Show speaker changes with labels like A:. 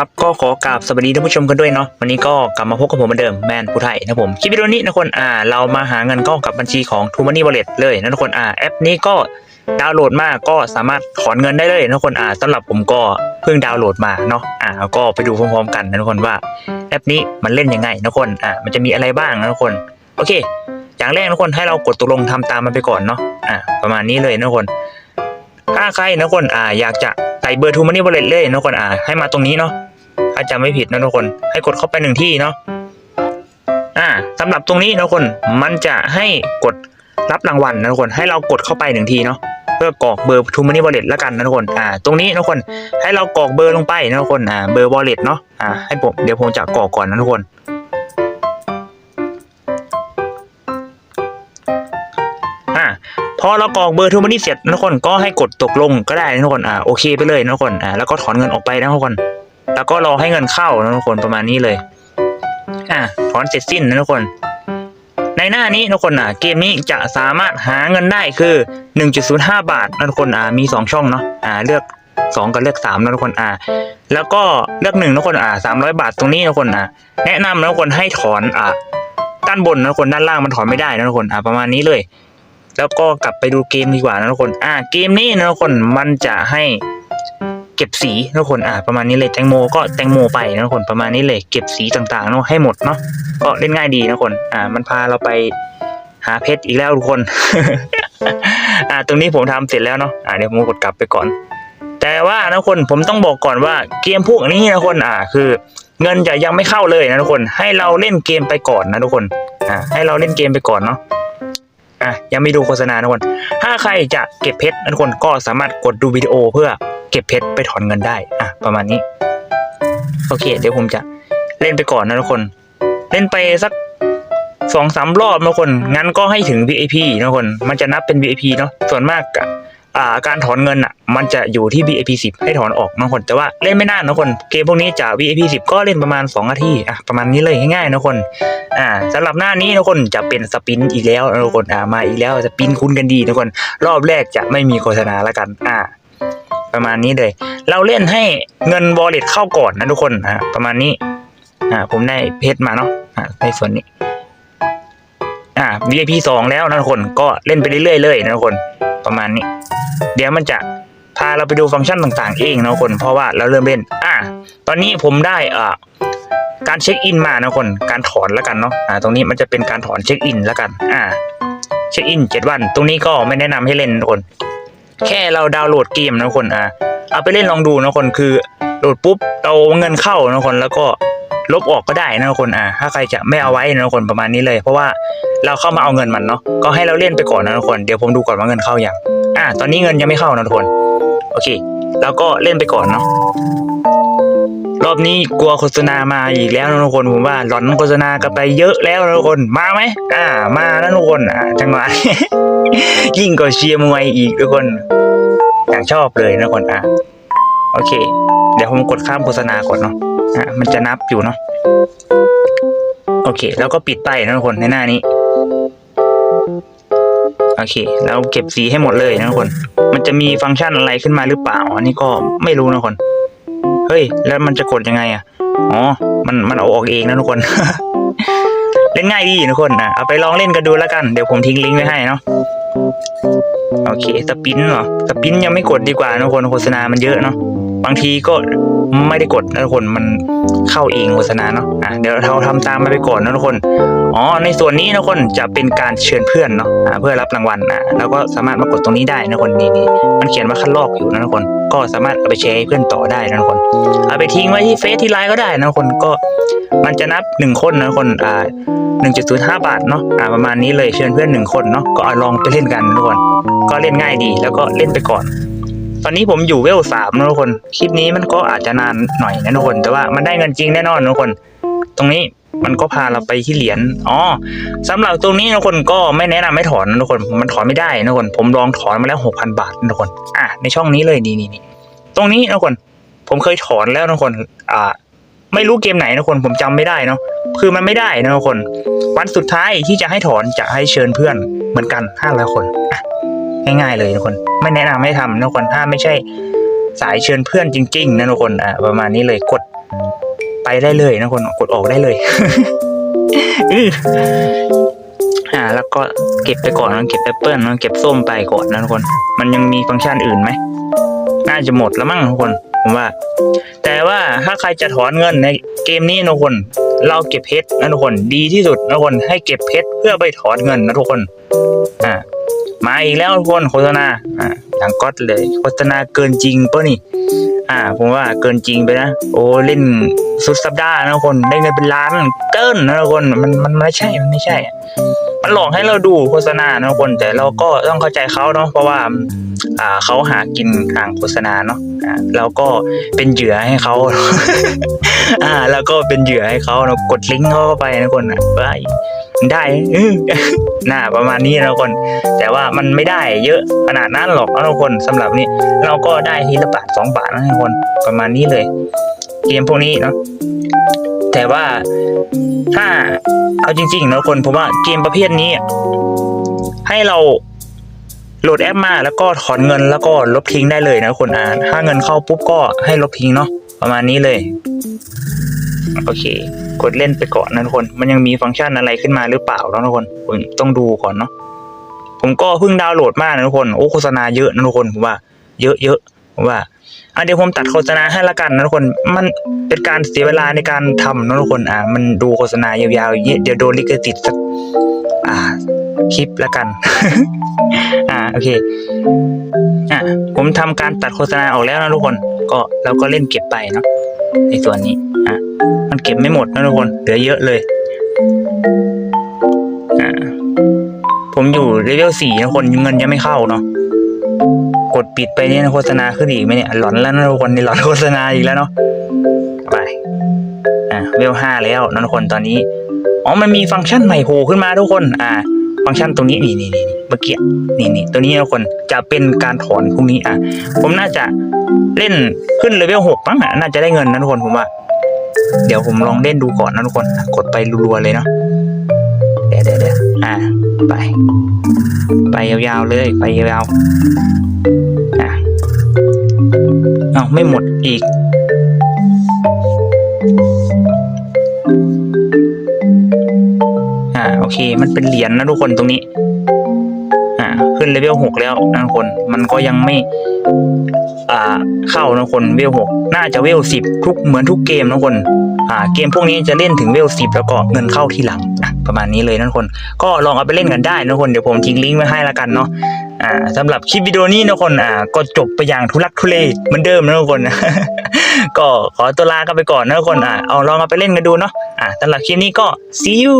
A: ครับก็ขอกราบสวัสดีท่านผู้ชมกันด้วยเนาะวันนี้ก็กลับมาพบกับผมเหมือนเดิมแมนผู้ไทยนะผมคลิปวิดีโอนี้นะคนอ่าเรามาหาเงินก็กับบัญชีของ t ูมันนี่ Wallet เลยนะทุกคนอ่าแอปนี้ก็ดาวน์โหลดมาก็สามารถถอนเงินได้เลยนะทุกคนอ่าสำหรับผมก็เพิ่งดาวน์โหลดมาเนาะอ่าก็ไปดูพร้อมๆกันนะทุกคนว่าแอปนี้มันเล่นยังไงนะทุกคนอ่ามันจะมีอะไรบ้างนะทุกคนโอเค อย่างแรกนะทุกคนให้เรากดตกลงทำตามมันไปก่อนเนาะอ่าประมาณนี้เลยนะทุกคนถ้าใครนะคนอ่าอยากจะใส่เบอร์ทูมันนี่ Wallet เลยนะคนอ่าให้มาตรงนี้เนาะ ถ้าจำไม่ผิดนะทุกคน ให้กดเข้าไปหนึ่งที่เนาะอ่าสำหรับตรงนี้นะทุกคนมันจะให้กดรับรางวัลนะทุกคนให้เรากดเข้าไปหนึ่งทีเนาะเพื่อกรอกเบอร์ทูมันนี่วอลเล็ตแล้วกันนะทุกคนอ่าตรงนี้นะทุกคนให้เรากรอกเบอร์ลงไปนะทุกคนอ่าเบอร์วอลเล็ตเนาะอ่าให้ผมเดี๋ยวผมจะกรอกก่อนนะทุกคนอ่าพอเรากรอกเบอร์ทูมันนี่เสร็จนะทุกคนก็ให้กดตกลงก็ได้นะทุกคนอ่าโอเคไปเลยนะทุกคนอ่าแล้วก็ถอนเงินออกไปนะทุกคน แล้วก็รอให้เงินเข้านะทุกคนประมาณนี้เลย อ่าถอนเสร็จสิ้นนะทุกคน ในหน้านี้ทุกคนอะ เกมนี้จะสามารถหาเงินได้คือ 1.05 บาทนะทุกคนอ่ามี 2 ช่องเนาะอ่าเลือก 2 กับเลือก3นะทุกคนอ่าแล้วก็เลือกหนึ่งนะทุกคนอ่า300 บาทตรงนี้นะทุกคนอ่าแนะนำนะทุกคนให้ถอนอ่าด้านบนนะทุกคนด้านล่างมันถอนไม่ได้นะทุกคนอ่าประมาณนี้เลยแล้วก็กลับไปดูเกมดีกว่านะทุกคน อ่า เกมนี้นะทุกคน มันจะให้ เก็บสีนะทุกคนอ่าประมาณนี้เลยแตงโมก็แตงโมไปนะทุกคนประมาณนี้เลยเก็บสีต่างๆเนาะให้หมดเนาะก็เล่นง่ายดีนะทุกคนอ่ามันพาเราไปหาเพชรอีกแล้วทุกคนอ่าตรงนี้ผมทำเสร็จแล้วเนาะอ่าเดี๋ยวผมกดกลับไปก่อน แต่ว่านะทุกคนผมต้องบอกก่อนว่าเกมพวกนี้นะทุกคนอ่าคือ เงินจะยังไม่เข้าเลยนะทุกคน ให้เราเล่นเกมไปก่อนนะทุกคนอ่าให้เราเล่นเกมไปก่อนเนาะอะยังไม่ดูโฆษณาทุกคน ถ้าใครจะเก็บเพชรนะทุกคนก็สามารถกดดูวิดีโอเพื่อ เก็บเพชรไปถอนเงินได้ อะ ประมาณนี้ โอเค เดี๋ยวผมจะเล่นไปก่อนนะทุกคน เล่นไปสักสองสามรอบนะทุกคน งั้นก็ให้ถึง VIP นะทุกคน มันจะนับเป็น VIP เนาะ ส่วนมากอะอ่าการถอนเงินอะ มันจะอยู่ที่ VIP 10 ให้ถอนออกนะทุกคน แต่ว่าเล่นไม่นานนะทุกคน เกมพวกนี้จะ VIP 10 ก็เล่นประมาณ2นาที อะ ประมาณนี้เลยง่ายๆนะทุกคน อ่าสำหรับหน้านี้ทุกคนจะเป็นสปินอีกแล้วนะทุกคน อ่า มาอีกแล้วสปินคุ้นกันดีทุกคน รอบแรกจะไม่มีโฆษณาล้วกัน อ่า ประมาณนี้เลย เราเล่นให้เงินวอลเล็ตเข้าก่อนนะทุกคนอ่าประมาณนี้อ่าผมได้เพชรมาเนาะอ่าในส่วนนี้อ่า VIP สองแล้วนะทุกคนก็เล่นไปเรื่อยๆเลยนะทุกคนประมาณนี้ เดี๋ยวมันจะพาเราไปดูฟังก์ชันต่างๆ เองนะทุกคนเพราะว่าเราเริ่มเล่น อ่า ตอนนี้ผมได้อ่าการเช็คอินมานะคนการถอนแล้วกันเนาะอ่าตรงนี้มันจะเป็นการถอนเช็คอินแล้วกัน อ่า เช็คอินเจ็ดวัน ตรงนี้ก็ไม่แนะนำให้เล่นนะคน แค่เราดาวน์โหลดเกมนะคนอะเอาไปเล่นลองดูนะคนคือโหลดปุ๊บเราเงินเข้านะคนแล้วก็ลบออกก็ได้นะคนอะถ้าใครจะไม่เอาไว้นะคนประมาณนี้เลย เพราะว่าเราเข้ามาเอาเงินมันเนาะก็ให้เราเล่นไปก่อนนะทุกคนเดี๋ยวผมดูก่อนว่าเงินเข้าอย่างอะตอนนี้เงินยังไม่เข้านะทุกคนโอเค แล้วก็เล่นไปก่อนเนาะ รอบนี้กลัวโฆษณามาอีกแล้วนะทุกคนผมว่าหลอนโฆษณากันไปเยอะแล้วนะทุกคนมาไหมอ่า มาแล้วทุกคนอ่าจังหวะยิ่งกว่าเชียร์มวยอีกทุกคนอย่างชอบเลยนะทุกคนอ่าโอเค เดี๋ยวผมกดข้ามโฆษณาก่อนเนาะอ่ามันจะนับอยู่เนาะโอเค แล้วก็ปิดไปนะทุกคนในหน้านี้โอเค แล้วเก็บสีให้หมดเลยนะทุกคน มันจะมีฟังก์ชันอะไรขึ้นมาหรือเปล่า อันนี้ก็ไม่รู้นะทุกคน เฮ้ย แล้วมันจะกดยังไงอะ อ๋อ มัน มันเอาออกเองนะทุกคน เล่นง่ายดีทุกคนนะเอาไปลองเล่นกันดูแล้วกัน เดี๋ยวผมทิ้งลิงก์ไว้ให้เนาะ โอเค สปินเหรอ สปินยังไม่กดดีกว่านะทุกคน โฆษณามันเยอะเนาะ บางทีก็ ไม่ได้กดนะทุกคนมันเข้าเองโฆษณาเนาะอะเดี๋ยวเราทำตามมาไปก่อนนะทุกคนอ๋อในส่วนนี้นะทุกคนจะเป็นการเชิญเพื่อนเนาะเพื่อรับรางวัลอะแล้วก็สามารถมากดตรงนี้ได้นะทุกคนนี่นี่มันเขียนว่าคัดลอกอยู่นะทุกคนก็สามารถเอาไปแชร์ให้เพื่อนต่อได้นะทุกคนเอาไปทิ้งไว้ที่เฟซที่ไลน์ก็ได้นะทุกคนก็มันจะนับหนึ่งคนนะทุกคนอ่าหนึ่งจุดศูนย์ห้าบาทเนาะอ่าประมาณนี้เลยเชิญเพื่อนหนึ่งคนเนาะก็ลองไปเล่นกันทุกคนก็เล่นง่ายดีแล้วก็เล่นไปก่อน ตอนนี้ผมอยู่เวลสามนะทุกคน คลิปนี้มันก็อาจจะนานหน่อยนะทุกคน แต่ว่ามันได้เงินจริงแน่นอนนะทุกคน ตรงนี้มันก็พาเราไปที่เหรียญ อ๋อสำหรับตรงนี้นะทุกคนก็ไม่แนะนำให้ถอนนะทุกคน มันถอนไม่ได้นะทุกคน ผมลองถอนมาแล้วหกพันบาทนะทุกคน อะในช่องนี้เลยนี่นี่ตรงนี้นะทุกคน ผมเคยถอนแล้วนะทุกคน อ่า ไม่รู้เกมไหนนะทุกคน ผมจำไม่ได้เนาะ คือมันไม่ได้นะทุกคน วันสุดท้ายที่จะให้ถอนจะให้เชิญเพื่อนเหมือนกันห้าร้อยคน อะ ง่ายๆเลยทุกคน ไม่แนะนำให้ทำทุกคนถ้าไม่ใช่สายเชิญเพื่อนจริง ๆนะทุกคนอะประมาณนี้เลยกดไปได้เลยนะคนกดออกได้เลยอืออ่า แล้วก็เก็บไปก่อนนะเก็บแอปเปิลนะเก็บส้มไปก่อนนะทุกคน มันยังมีฟังก์ชันอื่นไหมน่าจะหมดแล้วมั้งทุกคนผมว่า แต่ว่าถ้าใครจะถอนเงินในเกมนี้นะทุกคน เราเก็บเพชรนะทุกคน ดีที่สุดนะทุกคนให้เก็บเพชรเพื่อไปถอนเงินนะทุกคน อ่า มาอีกแล้วทุกคนโฆษณาอ่าอย่างก๊อตเลยโฆษณาเกินจริงป่ะนี่ อ่า ผมว่าเกินจริงไปนะ โอ้เล่นสุดสัปดาห์นะทุกคนได้เงินเป็นล้านเกินนะทุกคนมันมันไม่ใช่มันไม่ใช่อะมันหลอกให้เราดูโฆษณานะทุกคน แต่เราก็ต้องเข้าใจเขาเนาะเพราะว่าอ่าเขาหากินทางโฆษณาเนาะอ่าเราก็เป็นเหยื่อให้เขาอ่า แล้วก็เป็นเหยื่อให้เขาเนาะกดลิงก์เขาเข้าไปนะทุกคนอะไป ได้น่าประมาณนี้นะคน แต่ว่ามันไม่ได้เยอะขนาดนั้นหรอกนะทุกคนสำหรับนี่เราก็ได้ทีละบาทสองบาทนะทุกคนประมาณนี้เลย เกมพวกนี้เนาะแต่ว่าถ้าเอาจริงๆนะคนผมว่าเกมประเภทนี้ ให้เราโหลดแอปมาแล้วก็ถอนเงินแล้วก็ลบทิ้งได้เลยนะคนอ่าถ้าเงินเข้าปุ๊บก็ให้ลบทิ้งเนาะประมาณนี้เลย โอเค กดเล่นไปก่อนนะทุกคน มันยังมีฟังก์ชันอะไรขึ้นมาหรือเปล่านะทุกคนผมต้องดูก่อนเนาะผมก็เพิ่งดาวน์โหลดมานะทุกคนโอ้โฆษณาเยอะนะทุกคนผมว่า เยอะเยอะผมว่าอะเดี๋ยวผมตัดโฆษณาให้ละกันนะทุกคน มันเป็นการเสียเวลาในการทำนะทุกคน อ่ามันดูโฆษณายาวๆเดี๋ยวโดนลิขสิทธิ์สักอ่าคลิปละกัน อ่าโอเค อะผมทำการตัดโฆษณาออกแล้วนะทุกคน ก็เราก็เล่นเก็บไปเนาะในส่วนนี้ อะ เก็บไม่หมดนะทุกคนเหลือเยอะเลยผมอยู่เลเวลสี่นะคนเงินยังไม่เข้าเนาะกดปิดไปเนี่ยโฆษณาขึ้นอีกไหมเนี่ยหลอนแล้วนะทุกคนนี่หลอนโฆษณาอีกแล้วเนาะไปอ่าเวลห้าแล้วนะทุกคนตอนนี้อ๋อมันมีฟังก์ชันใหม่โผล่ขึ้นมาทุกคน อ่า ฟังก์ชันตรงนี้นี่นี่นี่เมื่อกี้นี่นี่ตัวนี้นะทุกคนจะเป็นการถอนพวกนี้อะผมน่าจะเล่นขึ้นเลเวลหกมั้งอะน่าจะได้เงินนะทุกคนผมว่า เดี๋ยวผมลองเล่นดูก่อนนะทุกคน กดไปรัวๆเลยเนาะเดี๋ยวเดี๋ยวเดี๋ยวอ่าไป ไปยาวๆเลยไปยาวๆอะเอาไม่หมดอีก อ่าโอเค มันเป็นเหรียญนะทุกคนตรงนี้ อ่า ขึ้นเลเวลหกแล้วนะทุกคน มันก็ยังไม่ อ่าเข้านะคนเวลหกน่าจะเวลสิบทุกเหมือนทุกเกมนะคน อ่าเกมพวกนี้จะเล่นถึงเวลสิบแล้วก็เงินเข้าทีหลังอะประมาณนี้เลยนะคน ก็ลองเอาไปเล่นกันได้นะคนเดี๋ยวผมทิ้งลิงก์ไว้ให้ละกันเนาะอ่าสำหรับคลิปวิดีโอนี้นะคนอ่าก็จบไปอย่างทุลักทุเลเหมือนเดิมนะคนก็ขอตัวลากันไปก่อนนะคนอ่าเอาลองเอาไปเล่นกันดูเนาะอ่าสำหรับคลิปนี้ก็ see you